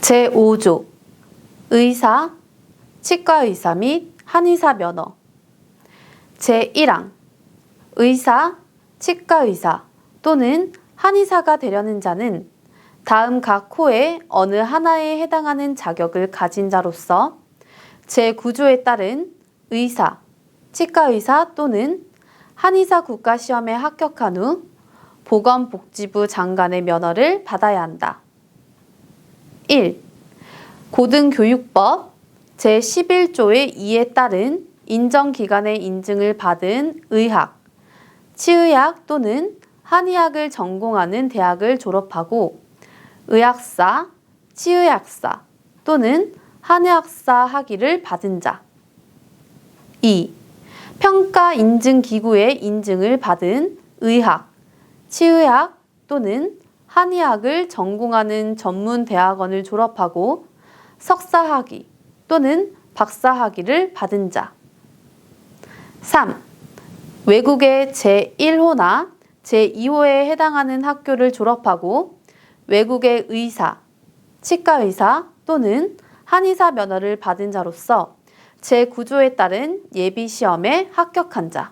제5조 의사, 치과의사 및 한의사 면허 제1항 의사, 치과의사 또는 한의사가 되려는 자는 다음 각 호의 어느 하나에 해당하는 자격을 가진 자로서 제9조에 따른 의사, 치과의사 또는 한의사 국가시험에 합격한 후 보건복지부 장관의 면허를 받아야 한다. 1. 고등교육법 제11조의 2에 따른 인정기관의 인증을 받은 의학, 치의학 또는 한의학을 전공하는 대학을 졸업하고 의학사, 치의학사 또는 한의학사 학위를 받은 자. 2. 평가 인증 기구의 인증을 받은 의학, 치의학 또는 한의학을 전공하는 전문 대학원을 졸업하고 석사 학위 또는 박사 학위를 받은 자. 3. 외국의 제1호나 제2호에 해당하는 학교를 졸업하고 외국의 의사, 치과의사 또는 한의사 면허를 받은 자로서 제9조에 따른 예비 시험에 합격한 자.